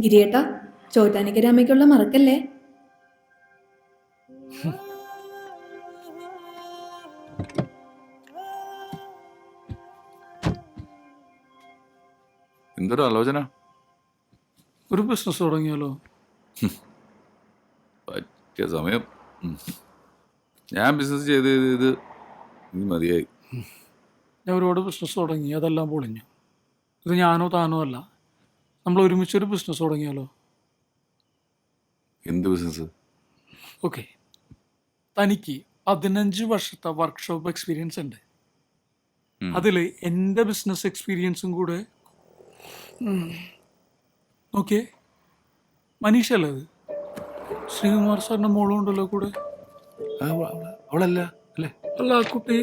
ഗിരിയേട്ടാ ചോറ്റാനിക്കരാമയ്ക്കുള്ള മറക്കല്ലേ? എന്തൊരു ആലോചന? ഒരു ബിസിനസ് തുടങ്ങിയാലോ? പറ്റിയ സമയം. ഞാൻ ബിസിനസ് ചെയ്ത് ചെയ്ത് ചെയ്ത് ഇനി മതിയായി. ഞാൻ ഒരുപാട് ബിസിനസ് തുടങ്ങി അതെല്ലാം പൊളിഞ്ഞു. ഇത് ഞാനോ താനോ അല്ല. നമ്മൾ ഒരുമിച്ച് ഒരു ബിസിനസ് തുടങ്ങിയാലോ? എന്ത് ബിസിനസ് ഓക്കെ തനിക്ക് പതിനഞ്ച് വർഷത്തെ വർക്ക്ഷോപ്പ് എക്സ്പീരിയൻസ് ഉണ്ട്. അതിൽ എന്റെ ബിസിനസ് എക്സ്പീരിയൻസും കൂടെ ഓക്കെ മനീഷ അല്ലേ അത്? ശ്രീകുമാർ സാറിന്റെ മോളും ഉണ്ടല്ലോ കൂടെ? അവളല്ല അല്ലേ? അല്ല കുട്ടി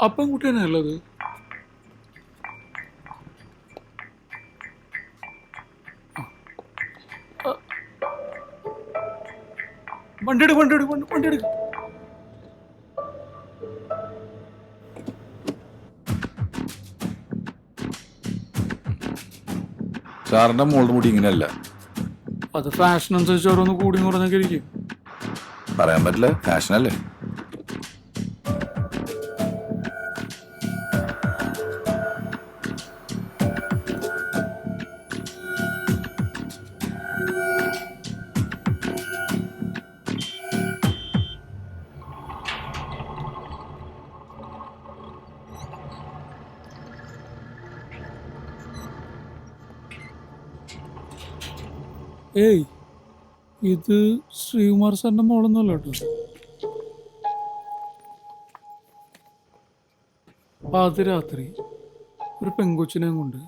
ആ പെൺകുട്ടി തന്നെ അല്ലത് വണ്ടിയെടുക്ക് വണ്ടിയെടുക്ക് വണ്ടി വണ്ടിയെടുക്ക് സാറിന്റെ മോളുടെ മുടി ഇങ്ങനെയല്ല. അത് ഫാഷൻ അനുസരിച്ച് ഓരോന്ന് കൂടി കുറഞ്ഞൊക്കെ ഇരിക്കും പറയാൻ പറ്റില്ല ഫാഷനല്ലേ ഏയ് ഇത് ശ്രീകുമാർ സാറിന്റെ മോളൊന്നുമല്ല കേട്ടോ. പാതിരാത്രി ഒരു പെങ്കൊച്ചിനെയും കൊണ്ട്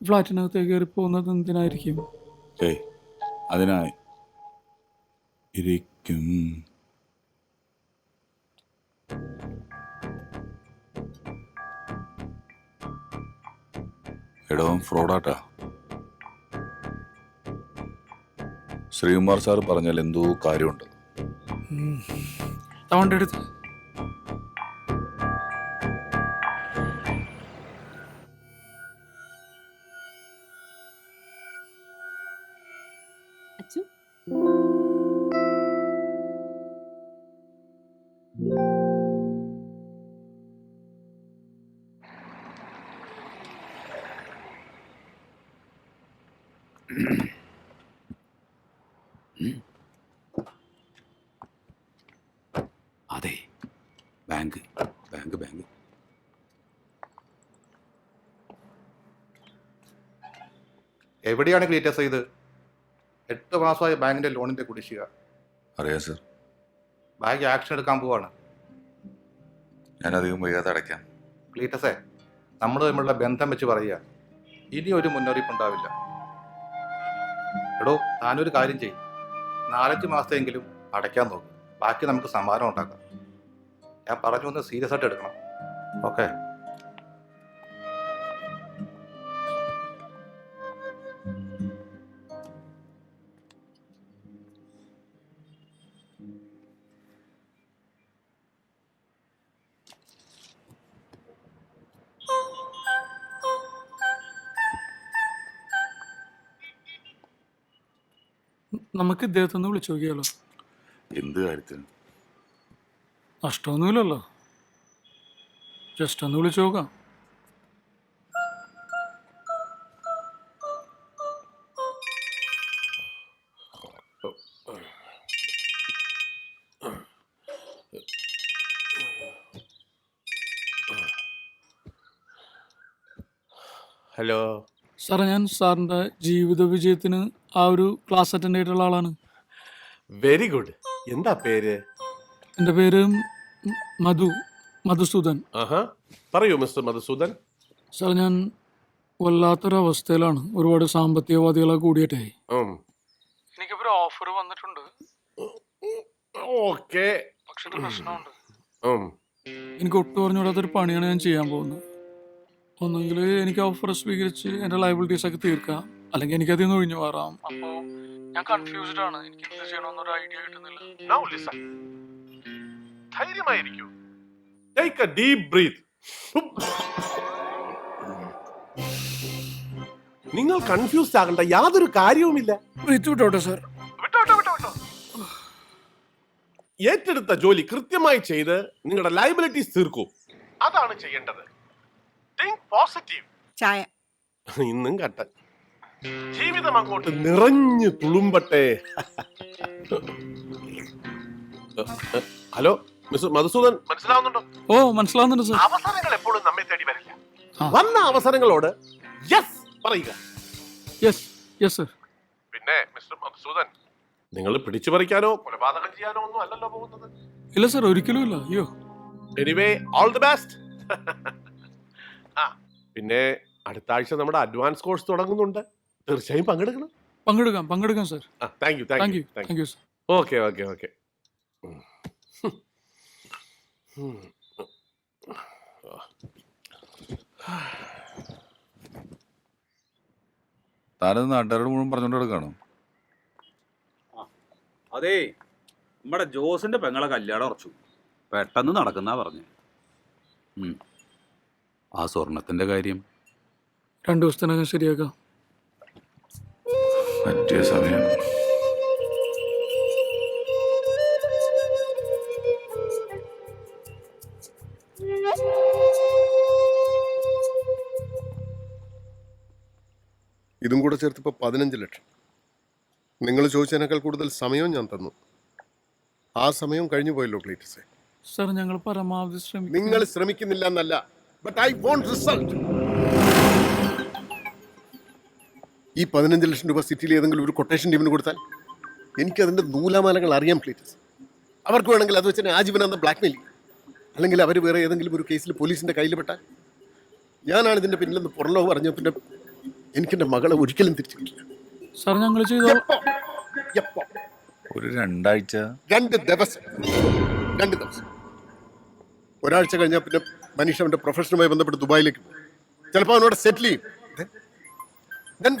ഫ്ലാറ്റിനകത്തേക്ക് കയറി പോകുന്നത് എന്തിനായിരിക്കും? ഏയ് അതിനായി ഇരിക്കും. എടോ ഫ്രോഡാട്ടാ. ശ്രീകുമാർ സാർ പറഞ്ഞാൽ എന്തോ കാര്യമുണ്ട്. എടുത്ത്. അച്ചു അതെ ബാങ്ക് ബാങ്ക് ബാങ്ക് എവിടെയാണ് ക്ലീറ്റസ് ചെയ്ത്? എട്ട് മാസമായ ബാങ്കിന്റെ ലോണിന്റെ കുടിശ്ശിക. അറിയാം സർ. ബാങ്ക് ആക്ഷൻ എടുക്കാൻ പോവാണ്. ഞാൻ അധികം വൈകാതെ അടയ്ക്കാം. ക്ലീറ്റസേ നമ്മൾ തമ്മിലുള്ള ബന്ധം വെച്ച് പറയുക. ഇനി ഒരു മുന്നറിയിപ്പ് ഉണ്ടാവില്ല. എടോ താനൊരു കാര്യം ചെയ്യും. നാലഞ്ച് മാസത്തെങ്കിലും അടയ്ക്കാൻ നോക്കും. ബാക്കി നമുക്ക് സമ്മാനം ഉണ്ടാക്കാം. ഞാൻ പറഞ്ഞു ഒന്ന് സീരിയസ് ആയിട്ട് എടുക്കണം. ഓക്കെ? നമുക്ക് ഇദ്ദേഹത്തെ ഒന്ന് വിളിച്ചു നോക്കിയാലോ എന്ത് കാര്യത്തിന്? നഷ്ടമൊന്നുമില്ലല്ലോ. ജസ്റ്റ് ഒന്ന് വിളിച്ചു നോക്കാം ഹലോ. സാറേ ഞാൻ സാറിന്റെ ജീവിത വിജയത്തിന് ആ ഒരു ക്ലാസ് അറ്റൻഡ് ചെയ്തിട്ടുള്ള ആളാണ്. വെരി ഗുഡ് എന്താ പേര്? എന്റെ പേര് മധു മധുസൂദൻ. ആഹാ. പറയൂ മിസ്റ്റർ മധുസൂദൻ. സാർ ഞാൻ വല്ലാത്തൊരവസ്ഥയിലാണ്. ഒരുപാട് സാമ്പത്തികവാദികളെ കൂടിയിട്ടേ. ഉം. എനിക്കിപ്പോൾ ഓഫർ വന്നിട്ടുണ്ട്. ഓക്കെ പക്ഷെ ഒരു പ്രശ്നമുണ്ട്. ഉം. എനിക്ക് ഒട്ടും അറിഞ്ഞുകൂടാത്തൊരു പണിയാണ് ഞാൻ ചെയ്യാൻ പോകുന്നത്. ഒന്നെങ്കിൽ എനിക്ക് ഓഫർ സ്വീകരിച്ച് എന്റെ ലൈബിലിറ്റീസ് ഒക്കെ തീർക്കാം. അല്ലെങ്കിൽ എനിക്ക് അതിൽ നിന്ന് ഒഴിഞ്ഞു മാറാം. അപ്പോൾ ഞാൻ കൺഫ്യൂസ്ഡ് ആണ്. എനിക്ക് എന്ത് ചെയ്യണമെന്നൊരു ഐഡിയ കിട്ടുന്നില്ല. Listen. ധൈര്യമായിരിക്കൂ. ടേക്ക് എ ഡീപ് ബ്രീത്ത് നിങ്ങൾ കൺഫ്യൂസ്ഡ് ആകണ്ട യാതൊരു കാര്യവുമില്ല. വിട്ടോട്ടെ സാർ വിട്ടോട്ടോ ഏറ്റെടുത്ത ജോലി കൃത്യമായി ചെയ്ത് നിങ്ങളുടെ ലൈബിലിറ്റീസ് തീർക്കൂ. അതാണ് ചെയ്യേണ്ടത്. തിങ്ക് പോസിറ്റീവ് ചായ. ഇന്നും കട്ടൻ. ജീവിതം അങ്ങോട്ട്. നിറഞ്ഞു തുളുമ്പട്ടെ. Hello mister Madhusudan. മനസ്സിലാവുന്നുണ്ടോ? ഓ മനസ്സിലാവുന്നുണ്ട് സാർ. അവസരങ്ങൾ എപ്പോഴും നമ്മെ തേടി വരില്ല. വന്ന അവസരങ്ങളോട് യെസ് പറയുക. യെസ് യെസ് സർ പിന്നെ മിസ്റ്റർ മധുസൂദൻ നിങ്ങൾ പിടിച്ചു പറിക്കാനോ? കൊലപാതകം ചെയ്യാനോ ഒന്നും അല്ലല്ലോ പോകുന്നത്. ഇല്ല സാർ ഒരിക്കലും ഇല്ല. അയ്യോ. എനിവേ ഓൾ ദി ബെസ്റ്റ് പിന്നെ അടുത്ത ആഴ്ച നമ്മുടെ അഡ്വാൻസ് കോഴ്സ് തുടങ്ങുന്നുണ്ട്. തീർച്ചയായും പങ്കെടുക്കണം. പങ്കെടുക്കാം പങ്കെടുക്കാം sir thank you thank you thank you okay okay okay താനത് നാട്ടുകാരോട് മുഴുവൻ പറഞ്ഞോണ്ട് കിടക്കാണോ അതേ നമ്മുടെ ജോസിന്റെ പെങ്ങളെ കല്യാണം ഉറച്ചു. പെട്ടെന്ന് നടക്കുന്ന പറഞ്ഞു. ആ സ്വർണത്തിന്റെ കാര്യം. രണ്ടു ദിവസത്തിനകം ശരിയാക്കാം. പറ്റിയ സമയം. ഇതും കൂടെ ചേർത്ത് ഇപ്പോൾ പതിനഞ്ച് ലക്ഷം. നിങ്ങൾ ചോദിച്ചതിനേക്കാൾ കൂടുതൽ സമയവും ഞാൻ തന്നു. ആ സമയം കഴിഞ്ഞു പോയല്ലോ ക്ലീറ്റസെ സർ ഞങ്ങൾ പരമാവധി ശ്രമിക്കും. നിങ്ങൾ ശ്രമിക്കുന്നില്ല എന്നല്ല. ബട്ട് ഐ വോണ്ട് റിസൾട്ട് ഈ പതിനഞ്ച് ലക്ഷം രൂപ സിറ്റിയിൽ ഏതെങ്കിലും ഒരു കൊട്ടേഷൻ ടീമിന് കൊടുത്താൽ എനിക്കതിന്റെ നൂലാമാലകൾ അറിയാം പ്ലീറ്റസ് അവർക്ക് വേണമെങ്കിൽ അത് വെച്ച് ആജീവനാന്ത ബ്ലാക്ക്മെയിൽ അല്ലെങ്കിൽ അവർ വേറെ ഏതെങ്കിലും ഒരു കേസിൽ പോലീസിന്റെ കയ്യിൽ പെട്ടാൽ ഞാനാണ് ഇതിന്റെ പിന്നിലെന്ന് പുറലോകം അറിഞ്ഞ പിന്നെ എനിക്കെന്റെ മകളെ ഒരിക്കലും തിരിച്ചു കിട്ടില്ല. സാർ ഞങ്ങൾ എപ്പോ? ഒരു രണ്ടാഴ്ച. രണ്ട് ദിവസം. രണ്ട് ദിവസം. ഒരാഴ്ച കഴിഞ്ഞാൽ പിന്നെ മനീഷ് അവന്റെ പ്രൊഫഷനുമായി ബന്ധപ്പെട്ട് ദുബായിലേക്ക്. പോകും ചിലപ്പോൾ അവനോട് സെറ്റിൽ ചെയ്യും.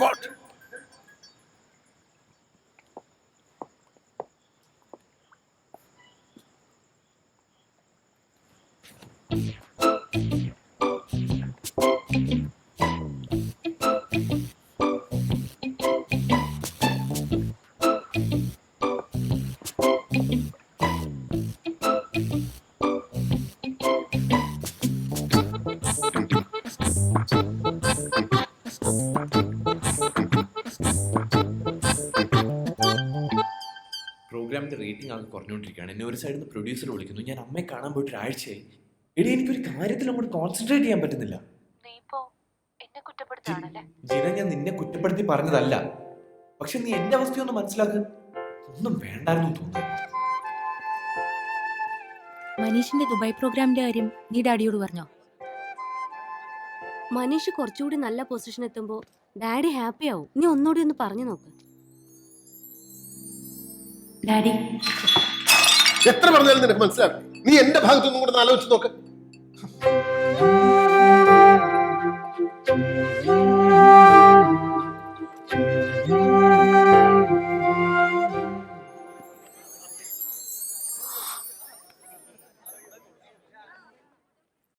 വാട്ട് Thank പ്രോഗ്രാമിന്റെ റേറ്റിംഗ് ആകെ കുറഞ്ഞുകൊണ്ടിരിക്കുകയാണ്. എന്നെ ഒരു സൈഡിൽ നിന്ന് പ്രൊഡ്യൂസർ വിളിക്കുന്നു. ഞാൻ അമ്മയെ കാണാൻ പോയിട്ട് ഒരാഴ്ചയായി. എടി എനിക്കൊരു കാര്യത്തിൽ അങ്ങോട്ട് കോൺസെൻട്രേറ്റ് ചെയ്യാൻ പറ്റുന്നില്ല. ജിന ഞാൻ നിന്നെ കുറ്റപ്പെടുത്തി പറഞ്ഞതല്ല. പക്ഷെ നീ എന്റെ അവസ്ഥയൊന്നും മനസ്സിലാക്ക്. ഒന്നും വേണ്ടായിരുന്നു തോന്നുന്നു. മനീഷിന്റെ ദുബായ് പ്രോഗ്രാമിന്റെ കാര്യം നീ ഡാഡിയോട് പറഞ്ഞോ? മനീഷ് കുറച്ചുകൂടി നല്ല പൊസിഷൻ എത്തുമ്പോ ഡാഡി ഹാപ്പി ആവും. നീ ഒന്നുകൂടി ഒന്ന് പറഞ്ഞു നോക്ക്. ഡാഡി. എത്ര പറഞ്ഞാലും നിനക്ക് മനസ്സിലാകും നീ എന്റെ ഭാഗത്തുനിന്നും കൂടെ ആലോചിച്ച് നോക്ക്.